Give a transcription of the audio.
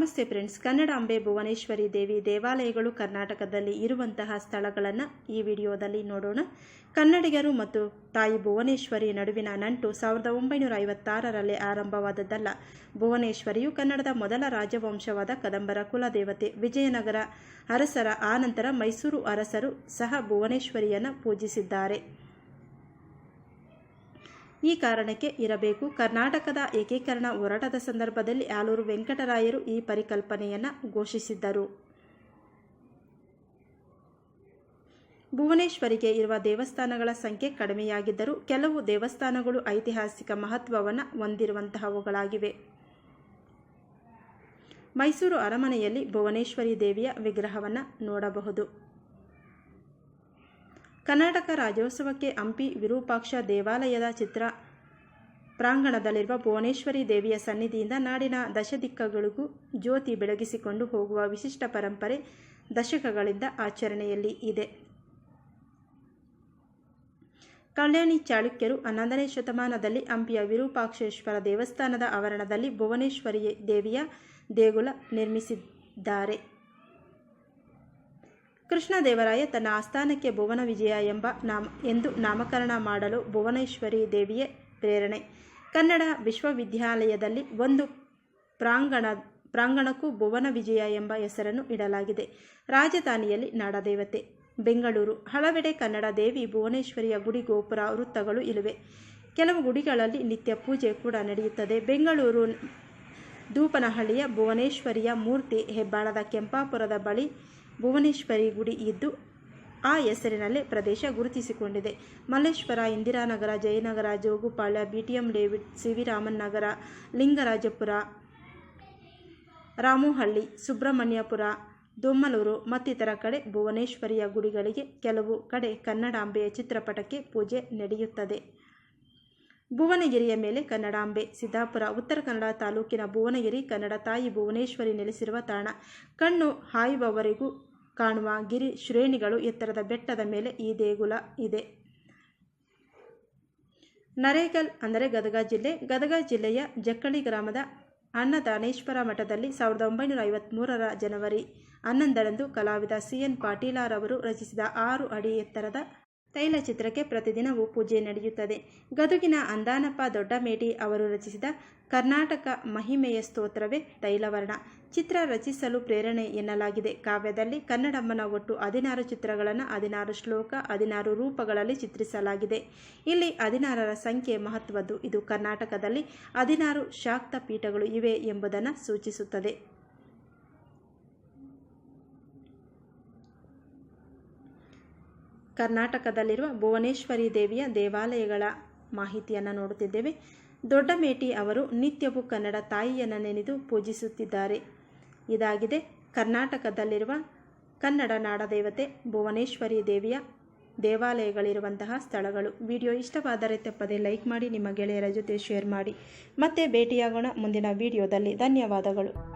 ನಮಸ್ತೆ ಫ್ರೆಂಡ್ಸ್. ಕನ್ನಡ ಅಂಬೆ ಭುವನೇಶ್ವರಿ ದೇವಿ ದೇವಾಲಯಗಳು ಕರ್ನಾಟಕದಲ್ಲಿ ಇರುವಂತಹ ಸ್ಥಳಗಳನ್ನು ಈ ವಿಡಿಯೋದಲ್ಲಿ ನೋಡೋಣ. ಕನ್ನಡಿಗರು ಮತ್ತು ತಾಯಿ ಭುವನೇಶ್ವರಿ ನಡುವಿನ ನಂಟು ಸಾವಿರದ ಒಂಬೈನೂರ ಐವತ್ತಾರರಲ್ಲಿ ಆರಂಭವಾದದ್ದಲ್ಲ. ಭುವನೇಶ್ವರಿಯು ಕನ್ನಡದ ಮೊದಲ ರಾಜವಂಶವಾದ ಕದಂಬರ ಕುಲದೇವತೆ ವಿಜಯನಗರ ಅರಸರ ಆನಂತರ ಮೈಸೂರು ಅರಸರು ಸಹ ಭುವನೇಶ್ವರಿಯನ್ನು ಪೂಜಿಸಿದ್ದಾರೆ. ಈ ಕಾರಣಕ್ಕೆ ಇರಬೇಕು. ಕರ್ನಾಟಕದ ಏಕೀಕರಣ ಹೋರಾಟದ ಸಂದರ್ಭದಲ್ಲಿ ಆಲೂರು ವೆಂಕಟರಾಯರು ಈ ಪರಿಕಲ್ಪನೆಯನ್ನು ಘೋಷಿಸಿದ್ದರು. ಭುವನೇಶ್ವರಿಗೆ ಇರುವ ದೇವಸ್ಥಾನಗಳ ಸಂಖ್ಯೆ ಕಡಿಮೆಯಾಗಿದ್ದರೂ ಕೆಲವು ದೇವಸ್ಥಾನಗಳು ಐತಿಹಾಸಿಕ ಮಹತ್ವವನ್ನು ಹೊಂದಿರುವಂತಹವುಗಳಾಗಿವೆ. ಮೈಸೂರು ಅರಮನೆಯಲ್ಲಿ ಭುವನೇಶ್ವರಿ ದೇವಿಯ ವಿಗ್ರಹವನ್ನು ನೋಡಬಹುದು. ಕರ್ನಾಟಕ ರಾಜ್ಯೋತ್ಸವಕ್ಕೆ ಹಂಪಿ ವಿರೂಪಾಕ್ಷ ದೇವಾಲಯದ ಚಿತ್ರ ಪ್ರಾಂಗಣದಲ್ಲಿರುವ ಭುವನೇಶ್ವರಿ ದೇವಿಯ ಸನ್ನಿಧಿಯಿಂದ ನಾಡಿನ ದಶದಿಕ್ಕಗಳಿಗೂ ಜ್ಯೋತಿ ಬೆಳಗಿಸಿಕೊಂಡು ಹೋಗುವ ವಿಶಿಷ್ಟ ಪರಂಪರೆ ದಶಕಗಳಿಂದ ಆಚರಣೆಯಲ್ಲಿ ಇದೆ. ಕಲ್ಯಾಣಿ ಚಾಳುಕ್ಯರು ಹನ್ನೊಂದನೇ ಶತಮಾನದಲ್ಲಿ ಹಂಪಿಯ ವಿರೂಪಾಕ್ಷೇಶ್ವರ ದೇವಸ್ಥಾನದ ಆವರಣದಲ್ಲಿ ಭುವನೇಶ್ವರಿ ದೇವಿಯ ದೇಗುಲ ನಿರ್ಮಿಸಿದ್ದಾರೆ. ಕೃಷ್ಣದೇವರಾಯ ತನ್ನ ಆಸ್ಥಾನಕ್ಕೆ ಭುವನ ವಿಜಯ ಎಂಬ ನಾಮ, ಎಂದು ನಾಮಕರಣ ಮಾಡಲು ಭುವನೇಶ್ವರಿ ದೇವಿಯೇ ಪ್ರೇರಣೆ. ಕನ್ನಡ ವಿಶ್ವವಿದ್ಯಾಲಯದಲ್ಲಿ ಒಂದು ಪ್ರಾಂಗಣ, ಪ್ರಾಂಗಣಕ್ಕೂ ಭುವನ ವಿಜಯ ಎಂಬ ಹೆಸರನ್ನು ಇಡಲಾಗಿದೆ. ರಾಜಧಾನಿಯಲ್ಲಿ ನಾಡದೇವತೆ. ಬೆಂಗಳೂರು. ಹಲವೆಡೆ ಕನ್ನಡ ದೇವಿ ಭುವನೇಶ್ವರಿಯ ಗುಡಿ ಗೋಪುರ ವೃತ್ತಗಳು ಇಲ್ಲಿವೆ. ಕೆಲವು ಗುಡಿಗಳಲ್ಲಿ ನಿತ್ಯ ಪೂಜೆ ಕೂಡ ನಡೆಯುತ್ತದೆ. ಬೆಂಗಳೂರು ದೂಪನಹಳ್ಳಿಯ ಭುವನೇಶ್ವರಿಯ ಮೂರ್ತಿ ಹೆಬ್ಬಾಳದ ಕೆಂಪಾಪುರದ ಬಳಿ ಭುವನೇಶ್ವರಿ ಗುಡಿ ಇದ್ದು, ಆ ಹೆಸರಿನಲ್ಲಿ ಪ್ರದೇಶ ಗುರುತಿಸಿಕೊಂಡಿದೆ. Malleshwara, Indiranagar, Jayanagar, Jogupalya B T M David C V Raman Nagar Lingarajapura, Ramuhalli, Subrahmanyapura, Domlur ಮತ್ತಿತರ ಕಡೆ ಭುವನೇಶ್ವರಿಯ ಗುಡಿಗಳಿಗೆ ಕೆಲವು ಕಡೆ ಕನ್ನಡಾಂಬೆಯ ಚಿತ್ರಪಟಕ್ಕೆ ಪೂಜೆ ನಡೆಯುತ್ತದೆ. ಭುವನಗಿರಿಯ ಮೇಲೆ ಕನ್ನಡಾಂಬೆ, ಸಿದ್ದಾಪುರ, ಉತ್ತರ ಕನ್ನಡ ತಾಲೂಕಿನ ಭುವನಗಿರಿ, ಕನ್ನಡ ತಾಯಿ ಭುವನೇಶ್ವರಿ ನೆಲೆಸಿರುವ ತಾಣ. ಕಣ್ಣು ಹಾಯುವವರೆಗೂ ಕಾಣುವ ಗಿರಿ ಶ್ರೇಣಿಗಳು ಎತ್ತರದ ಬೆಟ್ಟದ ಮೇಲೆ ಈ ದೇಗುಲ ಇದೆ. ನರೇಗಲ್ ಅಂದರೆ ಗದಗ ಜಿಲ್ಲೆ. ಗದಗ ಜಿಲ್ಲೆಯ ಜಕ್ಕಳಿ ಗ್ರಾಮದ ಅನ್ನದಾನೇಶ್ವರ ಮಠದಲ್ಲಿ ಸಾವಿರದ ಒಂಬೈನೂರ ಐವತ್ತ್ಮೂರರ ಜನವರಿ ಹನ್ನೊಂದರಂದು ಕಲಾವಿದ ಸಿ ಎನ್ ಪಾಟೀಲಾರವರು ರಚಿಸಿದ ಆರು ಅಡಿ ಎತ್ತರದ ತೈಲಚಿತ್ರಕ್ಕೆ ಪ್ರತಿದಿನವೂ ಪೂಜೆ ನಡೆಯುತ್ತದೆ. ಗದುಗಿನ ಅಂದಾನಪ್ಪ ದೊಡ್ಡಮೇಟಿ ಅವರು ರಚಿಸಿದ ಕರ್ನಾಟಕ ಮಹಿಮೆಯ ಸ್ತೋತ್ರವೇ ತೈಲವರ್ಣ. ಚಿತ್ರ ರಚಿಸಲು ಪ್ರೇರಣೆ ಎನ್ನಲಾಗಿದೆ. ಕಾವ್ಯದಲ್ಲಿ ಕನ್ನಡಮ್ಮನ ಒಟ್ಟು ಹದಿನಾರು ಚಿತ್ರಗಳನ್ನು ಹದಿನಾರು ಶ್ಲೋಕ, ಹದಿನಾರು ರೂಪಗಳಲ್ಲಿ ಚಿತ್ರಿಸಲಾಗಿದೆ. ಇಲ್ಲಿ ಹದಿನಾರರ ಸಂಖ್ಯೆ ಮಹತ್ವದ್ದು. ಇದು ಕರ್ನಾಟಕದಲ್ಲಿ ಹದಿನಾರು ಶಾಕ್ತ ಪೀಠಗಳು ಇವೆ ಎಂಬುದನ್ನು ಸೂಚಿಸುತ್ತದೆ. ಕರ್ನಾಟಕದಲ್ಲಿರುವ ಭುವನೇಶ್ವರಿ ದೇವಿಯ ದೇವಾಲಯಗಳ ಮಾಹಿತಿಯನ್ನು ನೋಡುತ್ತಿದ್ದೇವೆ. ದೊಡ್ಡಮೇಟಿ ಅವರು ನಿತ್ಯವೂ ಕನ್ನಡ ತಾಯಿಯನ್ನು ನೆನೆದು ಪೂಜಿಸುತ್ತಿದ್ದಾರೆ. ಇದಾಗಿದೆ. ಕರ್ನಾಟಕದಲ್ಲಿರುವ ಕನ್ನಡ ನಾಡದೇವತೆ ಭುವನೇಶ್ವರಿ ದೇವಿಯ ದೇವಾಲಯಗಳಿರುವಂತಹ ಸ್ಥಳಗಳು. ವಿಡಿಯೋ ಇಷ್ಟವಾದರೆ ತಪ್ಪದೆ ಲೈಕ್ ಮಾಡಿ, ನಿಮ್ಮ ಗೆಳೆಯರ ಜೊತೆ ಶೇರ್ ಮಾಡಿ. ಮತ್ತೆ ಭೇಟಿಯಾಗೋಣ ಮುಂದಿನ ವಿಡಿಯೋದಲ್ಲಿ. ಧನ್ಯವಾದಗಳು.